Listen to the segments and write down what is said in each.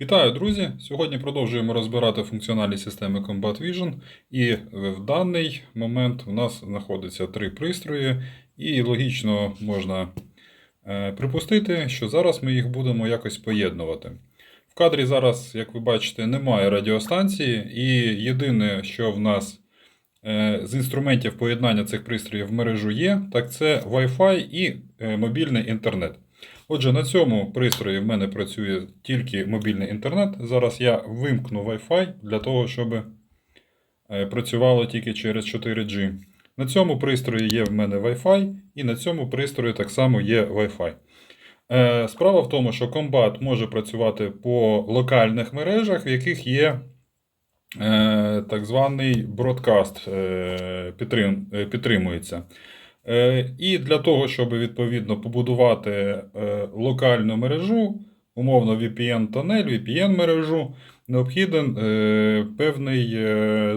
Вітаю, друзі! Сьогодні продовжуємо розбирати функціональні системи Combat Vision. І в даний момент у нас знаходиться три пристрої, і логічно можна е, припустити, що зараз ми їх будемо якось поєднувати. В кадрі зараз, як ви бачите, немає радіостанції, і єдине, що в нас е, з інструментів поєднання цих пристроїв в мережу є, так це Wi-Fi і е, мобільний інтернет. Отже, на цьому пристрої в мене працює тільки мобільний інтернет. Зараз я вимкну Wi-Fi для того, щоб е, працювало тільки через 4G. На цьому пристрої є в мене Wi-Fi, і на цьому пристрої так само є Wi-Fi. Е, Справа в тому, що комбат може працювати по локальних мережах, в яких є е, так званий бродкаст підтрим- підтримується. Е, І для того, щоб відповідно побудувати е, локальну мережу, умовно VPN-тонель, VPN-мережу, необхіден е, певний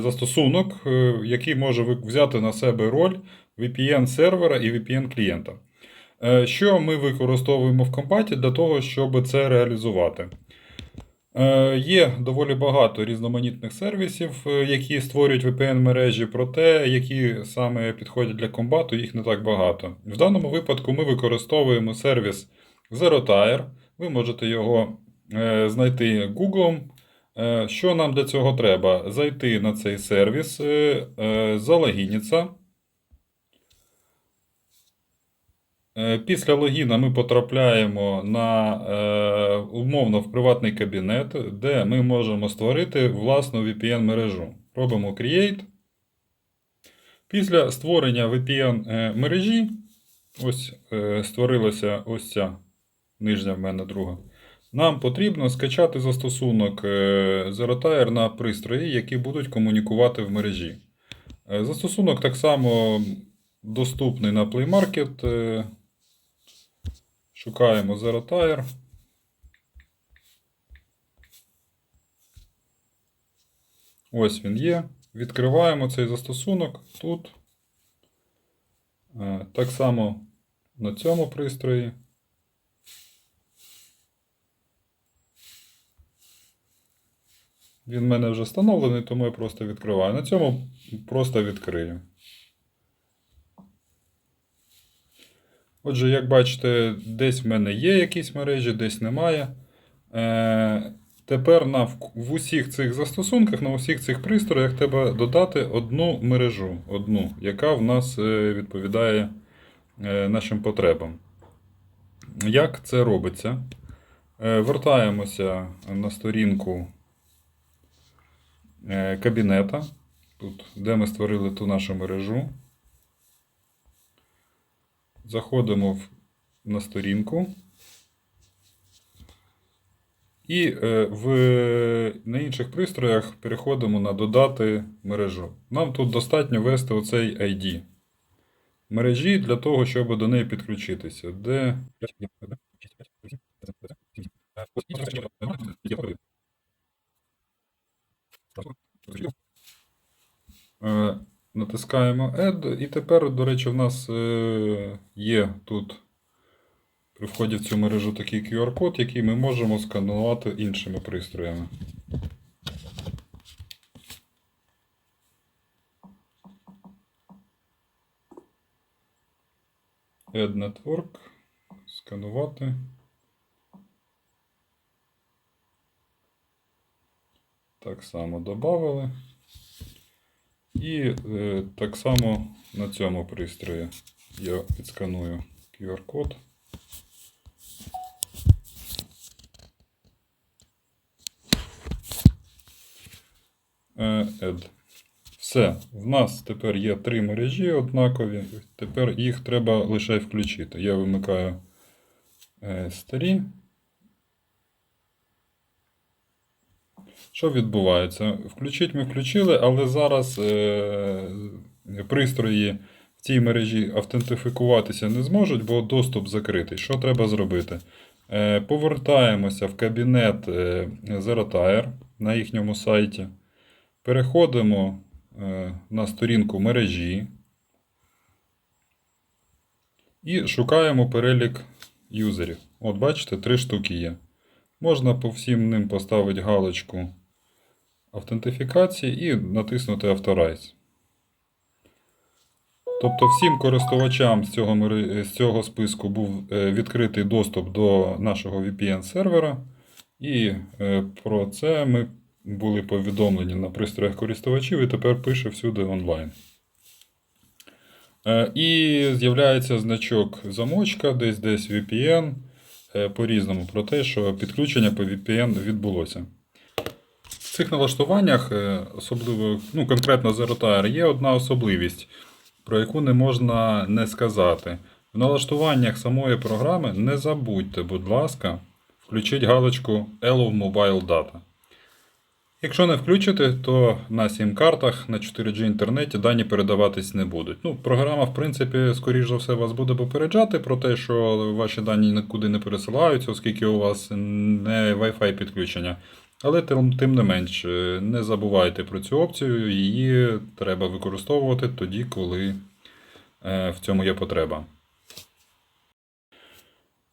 застосунок, який може взяти на себе роль VPN-сервера і VPN-клієнта. Що ми використовуємо в компаті для того, щоб це реалізувати? Е, Є доволі багато різноманітних сервісів, е, які створюють VPN-мережі, проте які саме підходять для комбату, їх не так багато. В даному випадку ми використовуємо сервіс ZeroTire. Ви можете його е, знайти Google. Що нам для цього треба? Зайти на цей сервіс, е, е, залогінитися. Е, Після логіна ми потрапляємо на е, умовно в приватний кабінет, де ми можемо створити власну VPN-мережу. Робимо Create. Після створення VPN-мережі, ось е, створилася ось ця нижня в мене друга. Нам потрібно скачати застосунок е, ZeroTire на пристрої, які будуть комунікувати в мережі. Е, Застосунок так само доступний на Play Market. Шукаємо ZeroTire. Ось він є. Відкриваємо цей застосунок тут. Е, Так само на цьому пристрої. Він в мене вже встановлений, тому я просто відкриваю. На цьому просто відкрию. Отже, як бачите, десь в мене є якісь мережі, десь немає. Е, тепер на, в, усіх цих застосунках, на усіх цих пристроях треба додати одну мережу, одну, яка в нас е, відповідає е, нашим потребам. Як це робиться? Е, вертаємося на сторінку кабінета, тут, де ми створили ту нашу мережу. Заходимо в, на сторінку. І е, в, на інших пристроях переходимо на додати мережу. Нам тут достатньо ввести оцей ID мережі для того, щоб до неї підключитися. Де... Натискаємо Add, і тепер, до речі, в нас е, є тут при вході в цю мережу такий QR-код, який ми можемо сканувати іншими пристроями. Add Network. Сканувати. Так само додали. І е, так само на цьому пристрої я відсканую QR-код. Е, Add. Все, в нас тепер є три мережі однакові. Тепер їх треба лише включити. Я вимикаю е, старі. Що відбувається? Включити ми включили, але зараз е, пристрої в цій мережі автентифікуватися не зможуть, бо доступ закритий. Що треба зробити? Е, повертаємося в кабінет е, ZeroTire на їхньому сайті. Переходимо е, на сторінку мережі і шукаємо перелік юзерів. От бачите, три штуки є. Можна по всім ним поставити галочку автентифікації і натиснути Authorize. Тобто всім користувачам з цього, з цього списку був е, відкритий доступ до нашого VPN-сервера, і е, про це ми були повідомлені на пристроях користувачів і тепер пише всюди онлайн. Е, І з'являється значок замочка, десь десь VPN по-різному про те, що підключення по VPN відбулося. Цих налаштуваннях, е, особливо, ну, конкретно ZeroTire, є одна особливість, про яку не можна не сказати. В налаштуваннях самої програми не забудьте, будь ласка, включіть галочку Allow Mobile Data. Якщо не включите, то на сім-картах на 4G інтернеті дані передаватись не будуть. Ну, програма, в принципі, скоріш за все, вас буде попереджати про те, що ваші дані нікуди не пересилаються, оскільки у вас не Wi-Fi підключення. Але тим, тим не менш, е, не забувайте про цю опцію, її треба використовувати тоді, коли е, в цьому є потреба.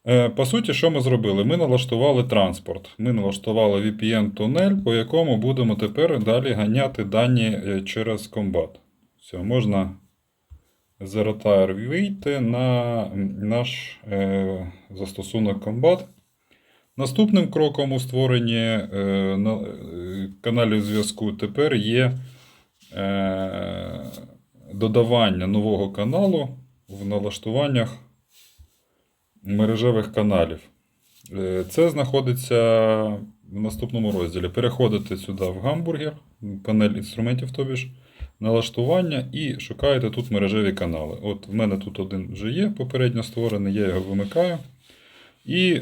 Е, По суті, що ми зробили? Ми налаштували транспорт. Ми налаштували VPN-тунель, по якому будемо тепер далі ганяти дані через комбат. Все, можна з вийти на наш застосунок комбат. Наступним кроком у створенні е, е, каналів зв'язку тепер є е, додавання нового каналу в налаштуваннях мережевих каналів. Це знаходиться в наступному розділі. Переходите сюди в гамбургер, панель інструментів, тобі ж, налаштування і шукаєте тут мережеві канали. От в мене тут один вже є, попередньо створений, я його вимикаю. І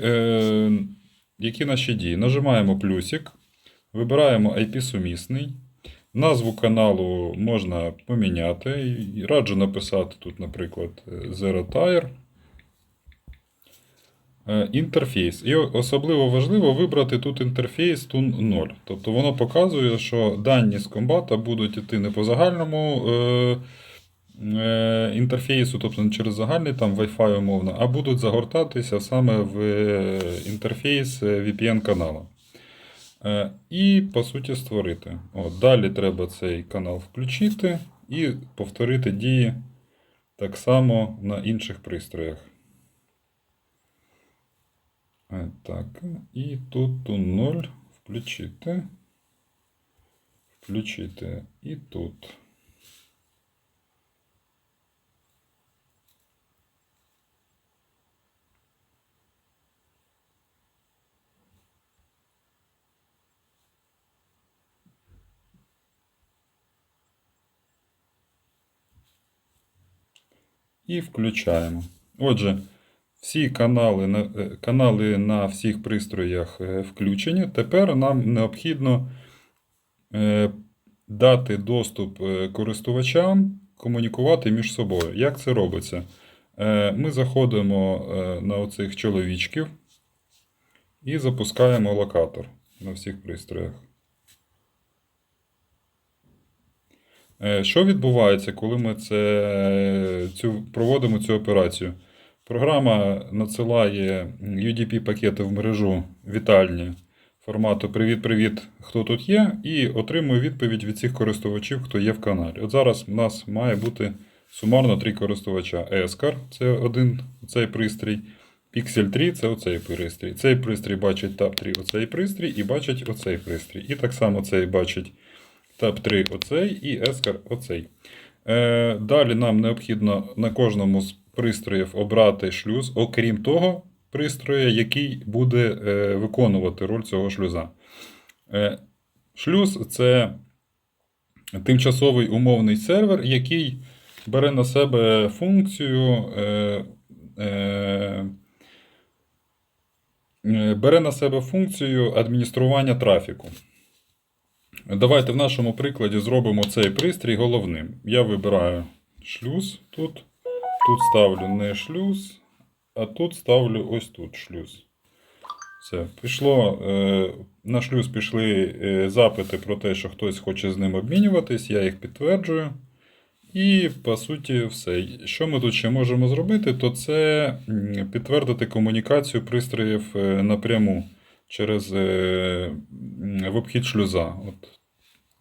які наші дії? Нажимаємо плюсик, вибираємо IP-сумісний. Назву каналу можна поміняти. Раджу написати тут, наприклад, ZeroTire. Е, Інтерфейс. І особливо важливо вибрати тут інтерфейс TUN 0. Тобто воно показує, що дані з комбата будуть йти не по загальному е, е, інтерфейсу, тобто не через загальний там Wi-Fi умовно, а будуть загортатися саме в е, інтерфейс. Е, і по суті створити. От, далі треба цей канал включити і повторити дії так само на інших пристроях. Е, Так, і тут у 0 включити. Включити і тут. І включаємо. Отже, всі канали на, е, канали на всіх пристроях е, включені. Тепер нам необхідно е, дати доступ користувачам комунікувати між собою. Як це робиться? Ми заходимо на оцих чоловічків і запускаємо локатор на всіх пристроях. Що відбувається, коли ми це, цю, проводимо цю операцію? Програма надсилає UDP-пакети в мережу вітальні формату Привіт-привіт, хто тут є, і отримує відповідь від цих користувачів, хто є в каналі. От зараз у нас має бути сумарно три користувача. Ескар це один цей пристрій. Pixel 3 це оцей пристрій. Цей пристрій бачить Tab 3 оцей пристрій і бачить оцей пристрій. І так само цей бачить Tab 3 оцей і Ескар оцей. Е, далі нам необхідно на кожному з пристроїв обрати шлюз, окрім того пристрою, який буде е, виконувати роль цього шлюза. Е, шлюз це тимчасовий умовний сервер, який бере на себе функцію. Е, е, е, Бере на себе функцію адміністрування трафіку. Давайте в нашому прикладі зробимо цей пристрій головним. Я вибираю шлюз тут. Тут ставлю не шлюз, а тут ставлю ось тут шлюз. Все, пішло, е, на шлюз пішли е, запити про те, що хтось хоче з ним обмінюватись, я їх підтверджую. І по суті, все. Що ми тут ще можемо зробити, то це підтвердити комунікацію пристроїв е, напряму через е, в обхід шлюза. От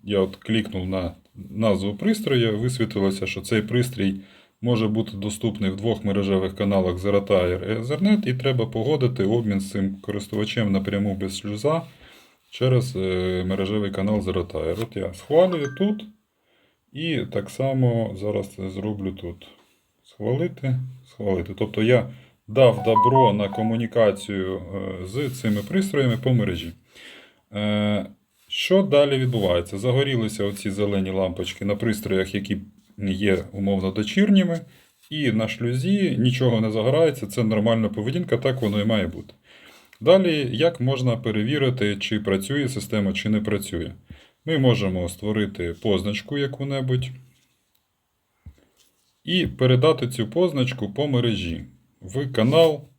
я от клікнув на назву пристрою, висвітилося, що цей пристрій може бути доступний в двох мережевих каналах Zeratair і Ethernet, і треба погодити обмін з цим користувачем напряму без шлюза через е, мережевий канал Zeratair. От я схвалюю тут. І так само зараз це зроблю тут. Схвалити, схвалити. Тобто я дав добро на комунікацію е, з цими пристроями по мережі. Е, Що далі відбувається? Загорілися оці зелені лампочки на пристроях, які є умовно дочірніми, і на шлюзі нічого не загорається, це нормальна поведінка, так воно і має бути. Далі, як можна перевірити, чи працює система, чи не працює? Ми можемо створити позначку яку-небудь і передати цю позначку по мережі в канал,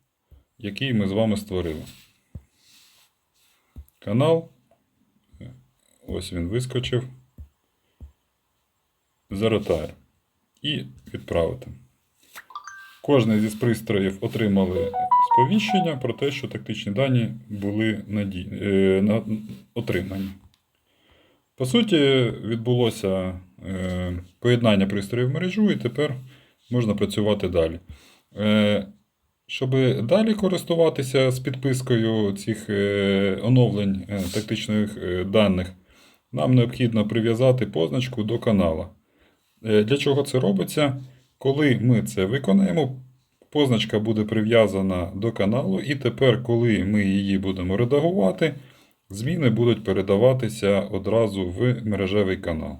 який ми з вами створили. Канал. Ось він вискочив. Zaratire. І відправити. Кожний зі пристроїв отримали сповіщення про те, що тактичні дані були наді... е, на... отримані. По суті, відбулося е, поєднання пристроїв в мережу, і тепер можна працювати далі. Е, щоб далі користуватися з підпискою цих е, оновлень е, тактичних е, даних, нам необхідно прив'язати позначку до канала. Для чого це робиться? Коли ми це виконаємо, позначка буде прив'язана до каналу, і тепер, коли ми її будемо редагувати, зміни будуть передаватися одразу в мережевий канал.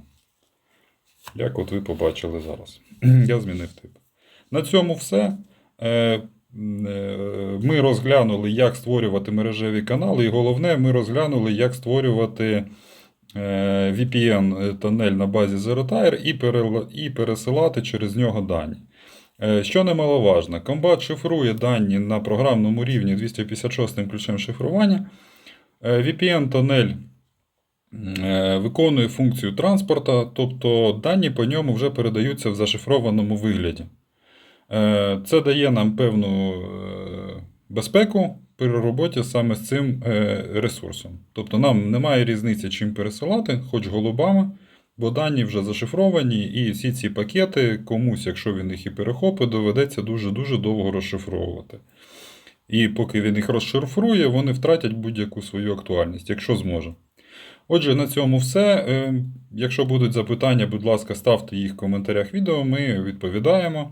Як от ви побачили зараз. Я змінив тип. На цьому все. Е, е, Ми розглянули, як створювати мережеві канали, і головне, ми розглянули, як створювати е, VPN-тонель на базі Zerotire і, і пересилати через нього дані. Е, Що немаловажно, комбат шифрує дані на програмному рівні 256 ключем шифрування. Е, VPN-тонель е, виконує функцію транспорта, тобто дані по ньому вже передаються в зашифрованому вигляді. Е, Це дає нам певну е, безпеку при роботі саме з цим е, ресурсом. Тобто нам немає різниці, чим пересилати, хоч голубами, бо дані вже зашифровані, і всі ці пакети комусь, якщо він їх і перехопить, доведеться дуже-дуже довго розшифровувати. І поки він їх розшифрує, вони втратять будь-яку свою актуальність, якщо зможе. Отже, на цьому все. Якщо будуть запитання, будь ласка, ставте їх в коментарях відео, ми відповідаємо.